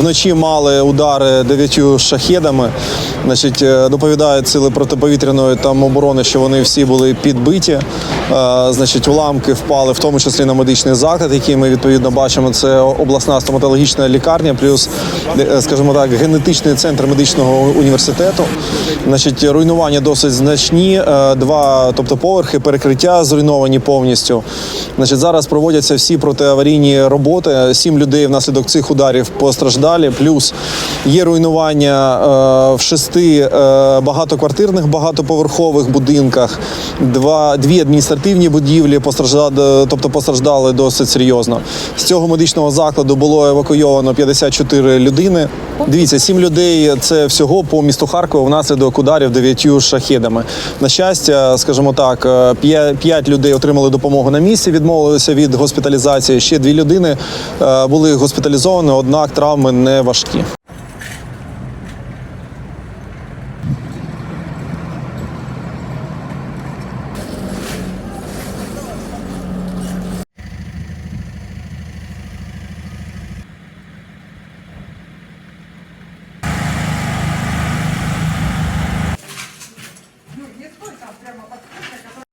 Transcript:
Вночі мали удари дев'ятью шахедами. Значить, е, доповідають сили протиповітряної там оборони, що вони всі були підбиті. Е, Значить, уламки впали, в тому числі на медичний заклад, який ми відповідно бачимо. Це обласна стоматологічна лікарня, плюс, скажімо так, генетичний центр медичного університету. Значить, руйнування досить значні. Е, Два, тобто поверхи, перекриття зруйновані повністю. Значить, зараз проводяться всі протиаварійні роботи. Сім людей внаслідок цих ударів постраждалі. Плюс є руйнування е, в шести е, багатоквартирних багатоповерхових будинках. Два дві адміністративні будівлі постраждали, тобто постраждали досить серйозно. З цього медичного закладу було евакуйовано 54 людини. Дивіться, сім людей це всього по місту Харкова внаслідок ударів дев'ятью шахедами. На щастя, скажімо так, е, п'ять людей отримали допомогу на місці, відмовилися від госпіталізації. Ще дві людини е, були госпіталізовані, однак травми не важкі. Никто там прямо подкрыт, который...